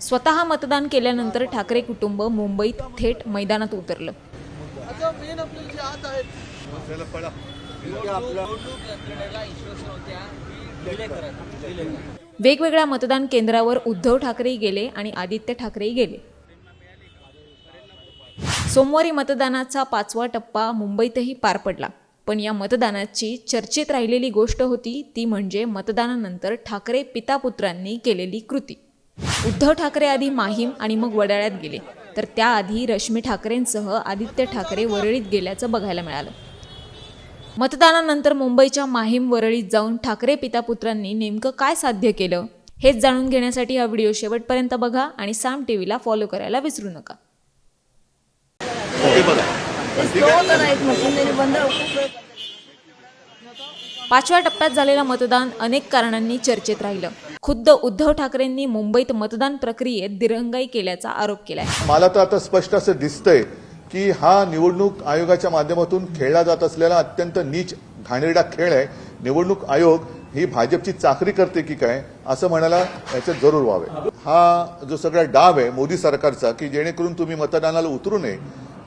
स्वतः मतदान केल्यानंतर ठाकरे कुटुंब मुंबईत थेट मैदानात उतरलं. वेगवेगळ्या मतदान केंद्रावर उद्धव ठाकरेही गेले आणि आदित्य ठाकरेही गेले. सोमवारी मतदानाचा पाचवा टप्पा मुंबईतही पार पडला. पण या मतदानाची चर्चेत राहिलेली गोष्ट होती ती म्हणजे मतदानानंतर ठाकरे पितापुत्रांनी केलेली कृती. उद्धव ठाकरे आधी माहीम आणि मग वडाळ्यात गेले. तर त्याआधी रश्मी ठाकरेंसह आदित्य ठाकरे वरळीत गेल्याचं बघायला मिळालं. मतदानानंतर मुंबईच्या माहीम वरळीत जाऊन ठाकरे पितापुत्रांनी नेमकं काय साध्य केलं हेच जाणून घेण्यासाठी हा व्हिडिओ शेवटपर्यंत बघा आणि साम टीव्हीला फॉलो करायला विसरू नका. पाचव्या टप्प्यात झालेलं मतदान अनेक कारणांनी चर्चेत राहिलं. खुद्द उद्धव ठाकरेंनी मुंबईत मतदान प्रक्रियेत दिरंगाई केल्याचा आरोप केलाय. मला तर आता स्पष्ट असं दिसतंय की हा निवडणूक आयोगाच्या माध्यमातून खेळला जात असलेला अत्यंत नीच घाणेरडा खेळ आहे. निवडणूक आयोग ही भाजपची चाकरी करते की काय असं म्हणायला याच्यात जरूर व्हावे. हा जो सगळा डाव आहे मोदी सरकारचा की जेणेकरून तुम्ही मतदानाला उतरू नये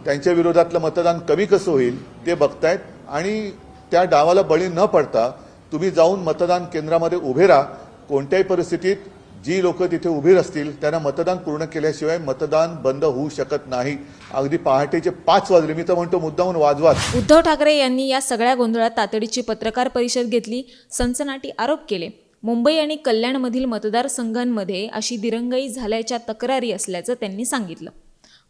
त्यांच्या विरोधातलं मतदान कमी कसं होईल ते बघतायत. आणि त्या डावाला बळी न पडता तुम्ही जाऊन मतदान केंद्रामध्ये उभे राहा. कोणत्याही परिस्थितीत जी लोक तिथे उभी असतील त्यांना मतदान पूर्ण केल्याशिवाय मतदान बंद होऊ शकत नाही. अगदी पहाटेचे पाच वाजले. मी तर म्हणतो मुद्दाहून वाजवा. उद्धव ठाकरे यांनी या सगळ्या गोंधळात तातडीची पत्रकार परिषद घेतली. सनसनाटी आरोप केले. मुंबई आणि कल्याणमधील मतदारसंघांमध्ये अशी दिरंगाई झाल्याच्या तक्रारी असल्याचं त्यांनी सांगितलं.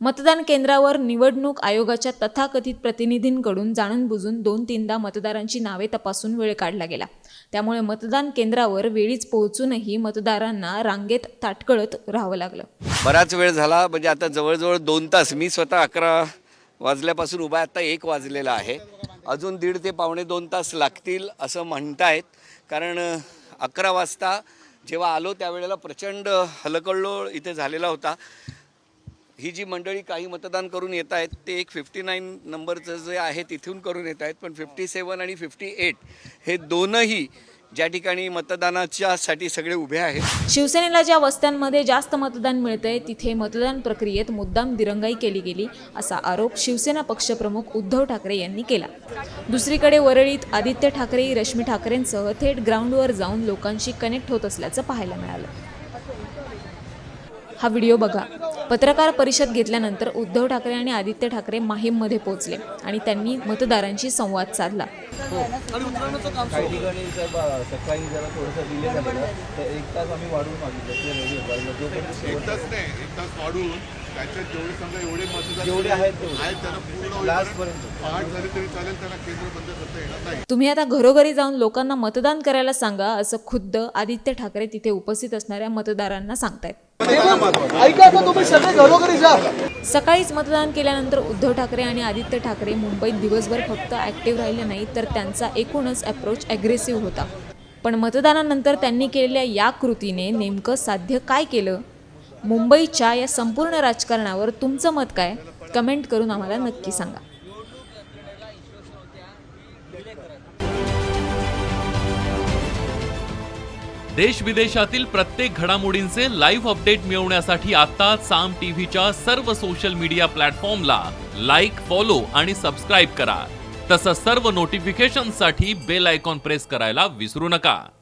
मतदान केंद्रावर निवडणूक आयोगाच्या तथाकथित प्रतिनिधींकडून जाणून बुजून दोन तीनदा मतदारांची नावे तपासून वेळ काढला गेला. त्यामुळे मतदान केंद्रावर वेळीच पोहोचूनही मतदारांना रांगेत ताटकळत राहावं लागलं. बराच वेळ झाला म्हणजे आता जवळजवळ दोन तास मी स्वतः अकरा वाजल्यापासून उभा आता एक वाजलेला आहे. अजून दीड ते पावणे दोन तास लागतील असं म्हणतायत कारण अकरा वाजता जेव्हा आलो त्यावेळेला प्रचंड हलकल्लोळ इथे झालेला होता. ही जी मंडळी काही मतदान करून येत आहेत ते एक फिफ्टी नाईन नंबरचं जे आहे तिथून करून येत आहेत. पण फिफ्टी सेवन आणि फिफ्टी एट हे दोनही ज्या ठिकाणी मतदानाच्यासाठी सगळे उभे आहेत. शिवसेनेला ज्या वस्त्यांमध्ये जास्त मतदान मिळतंय तिथे मतदान प्रक्रियेत मुद्दाम दिरंगाई केली गेली असा आरोप शिवसेना पक्षप्रमुख उद्धव ठाकरे यांनी केला. दुसरीकडे वरळीत आदित्य ठाकरे रश्मी ठाकरेंसह थेट ग्राउंडवर जाऊन लोकांशी कनेक्ट होत असल्याचं पाहायला मिळालं. हा व्हिडिओ बघा. पत्रकार परिषद घेतल्यानंतर उद्धव ठाकरे आणि आदित्य ठाकरे माहीममध्ये पोहोचले आणि त्यांनी मतदारांशी संवाद साधला. एक तास वाढून त्याच्यात जेवढे समजा एवढे मतदार जेवढे आहेत तेवढे. आहेत त्यांना पूर्ण Last होईपर्यंत पर्यंत. पहाट झाली तरी चालेल त्यांना केंद्र बंद करता येणार नाही. तुम्ही आता घरोघरी जाऊन लोकांना मतदान करायला सांगा असं खुद्द आदित्य ठाकरे तिथे उपस्थित असणाऱ्या मतदारांना सांगतायत. ऐका आता तुम्ही सगळे घरोघरी जा. सकाळीच मतदान केल्यानंतर उद्धव ठाकरे आणि आदित्य ठाकरे मुंबईत दिवसभर फक्त ॲक्टिव्ह राहिले नाही तर त्यांचा एकूणच अप्रोच ॲग्रेसिव्ह होता. पण मतदानानंतर त्यांनी केलेल्या या कृतीने नेमकं साध्य काय केलं? मुंबईच्या या संपूर्ण राजकारणावर तुमचं मत काय? कमेंट करून आम्हाला नक्की सांगा. देश विदेशातील प्रत्येक घडामोडींचे लाईव्ह अपडेट मिळवण्यासाठी आता साम टीव्हीच्या सर्व सोशल मीडिया प्लॅटफॉर्मला लाईक फॉलो आणि सबस्क्राईब करा. तसंच सर्व नोटिफिकेशनसाठी बेल आयकॉन प्रेस करायला विसरू नका.